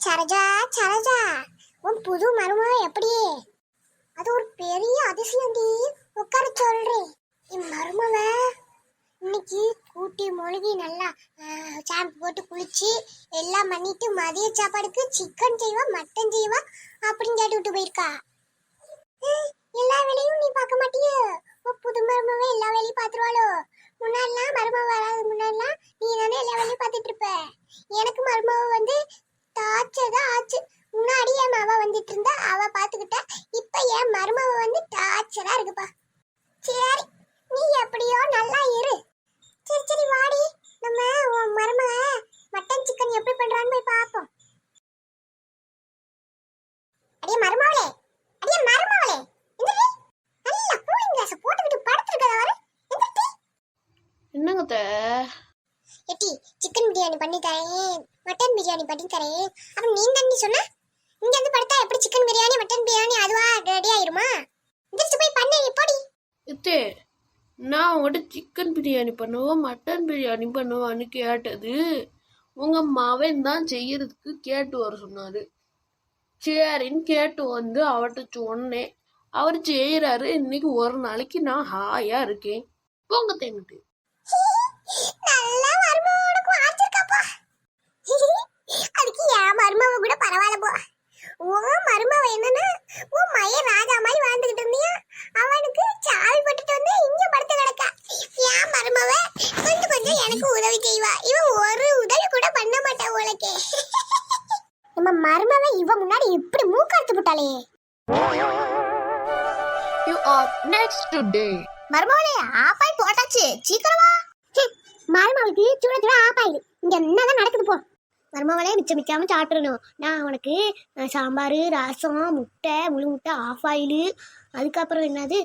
சரோஜா சரோஜா உன் புது மருமக எப்படி அது ஒரு பெரிய அதிசயம்டி. உட்கார சொல்றேன் என் மருமக இன்னைக்கு கூட்டி மொழுகி நல்லா ஷாம்பு போட்டு குளிச்சு எல்லாம் பண்ணிட்டு மதிய சாப்பாடுக்கு சிக்கன் செய்வா மட்டன் செய்வா அப்படின்னு கேட்டு விட்டு போயிருக்கா. எல்லா வேலையும் நீ பார்க்க மாட்டியோ? உன் புது மருமக எல்லா வேலையும் பார்த்துருவாளோ? முன்னாடிலாம் மருமக வராது முன்னாடிலாம் நீ தானே எல்லா வேலையும் பார்த்துட்டு இருப்ப. எனக்கு மருமக வந்து டார்ச்சர் ஆச்சு முன்னாடி என் மவ வந்துட்டு இருந்தா அவ பாத்துக்கிட்டா இப்ப என் மருமவ வந்து இருக்குப்பா சரி நீ எப்படியோ நல்லா இரு. சரி சரி வாடி. நம்ம உன் மருமக மட்டன் சிக்கன் எப்படி பண்றான்னு போய் பாப்போம் அடியே மருமவளே அடியே மருமவளே எந்திரி. நல்ல கூலிங் கிளாஸ் போட்டுக்கிட்டு படுத்துருக்கத வர எந்திரி. என்னங்க அத்தை? எட்டி சிக்கன் பிரியாணி பண்ணி தரேன் மட்டன் பிரியாணி பண்ணி தரேன். அப்புறம் நீ தண்ணி சொன்ன? இங்க வந்து படுத்தா எப்படி chicken biryani mutton biryani okay நான் உங்கள்கிட்ட சிக்கன் பிரியாணி பண்ணுவா மட்டன் பிரியாணி பண்ணுவான்னு கேட்டது. உங்கள் மவன் தான் செய்யறதுக்கு கேட்டு வர சொன்னார். சரின்னு கேட்டு வந்து அவர்கிட்ட சொன்னேன். அவர் செய்கிறாரு இன்னைக்கு ஒரு நாளைக்கு நான் ஹாயாக இருக்கேன். போங்க தேங்கிட்டு அதுக்கு என் மருமவ கூட பரவாயில்ல போ. உன் மருமவ என்னன்னா உன் மய ராஜா மாதிரி வாழ்ந்துகிட்டு இருந்தியா அவனுக்கு சாவி போட்டுட்டு வந்து இங்க படுத்து கிடக்கா என் மருமவ கொஞ்சம் கொஞ்சம் எனக்கு உதவி செய்வா. இவன் ஒரு உதவி கூட பண்ண மாட்டா உனக்கு. நம்ம மருமவ இவ முன்னாடி இப்படி மூக்கறுத்து போட்டாளே. யூ ஆர் நெக்ஸ்ட் டுடே மருமவளே ஆப்பாய் போட்டாச்சு. சீக்கிரமா மருமவளுக்கு சூட சூட ஆப்பாயிடு இங்க என்னதான் நடக்குது போ. மருமவளே மிச்சம் மிக்காம சாப்பிடணும். நான் உனக்கு சாம்பார் ரசம் முட்டை முழு முட்டை ஆஃப் ஆயிலு அதுக்கப்புறம் என்னது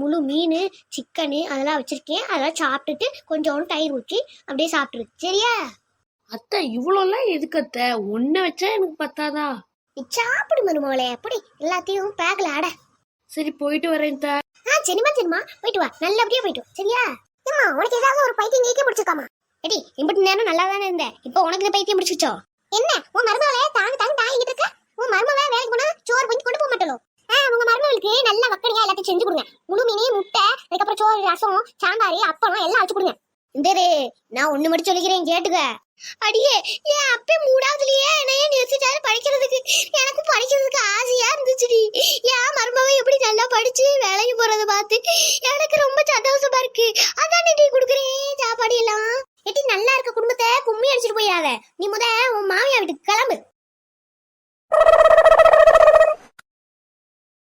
முழு மீன் சிக்கனு அதெல்லாம் வச்சிருக்கேன். அதெல்லாம் சாப்பிட்டுட்டு கொஞ்சோண்டு தயிர் ஊற்றி அப்படியே சாப்பிட்டுரு சரியா? அத்தை இவ்வளோலாம் எதுக்கு அத்தை? ஒன்றை வச்சா எனக்கு பத்தாதா? நீ சாப்பிடு மருமவளே அப்படி எல்லாத்தையும் பேக்ல அட. சரி போயிட்டு வரேன் தா ஆ சரிம்மா சரிம்மா. போயிட்டு வா. நல்லபடியா போயிட்டு வா. சரியா? ஏம்மா உனக்கு ஏதாவது ஒரு பைத்தியம் கேட்க பிடிச்சிருக்காமா? எடி இம்பட்டு நேரம் நல்லா தானே இருந்தேன் இப்போ உனக்கு இந்த பைத்தியம் பிடிச்சிச்சோ என்ன? உன் மருமகளே தாங்க தாங்க தாங்கிட்டு இருக்க உன் மருமகளே வேலைக்கு போனா சோறு பண்ணி கொண்டு போக மாட்டலோ ஆ உங்க மருமகளுக்கு நல்ல வக்கடியா எல்லாத்தையும் செஞ்சு கொடுங்க. முழு மீன் முட்டை அதுக்கப்புறம் சோறு ரசம் சாம்பார் அப்பளம் எல்லாம் வச்சு கொடுங்க. இந்தரு நான் ஒண்ணு மட்டும் சொல்லிக்கிறேன் கேட்டுக்க. அடியே ஏன் அப்பே மூடாவதுலயே என்னைய நிறுத்திட்டாரு படிக்கிறதுக்கு? எனக்கு படிக்கிறதுக்கு ஆசையா இருந்துச்சுடி. ஏன் மருமக எப்படி நல்லா படிச்சு வேலைக்கு போறத பார்த்து எனக்கு ரொம்ப சந்தோஷமா இருக்கு. அதான் டீ குடுக்குறேன் சாப்பாடு எல்லாம். எட்டி நல்லா இருக்க குடும்பத்தை கும்மி அடிச்சிட்டு போயிடாத. நீ முத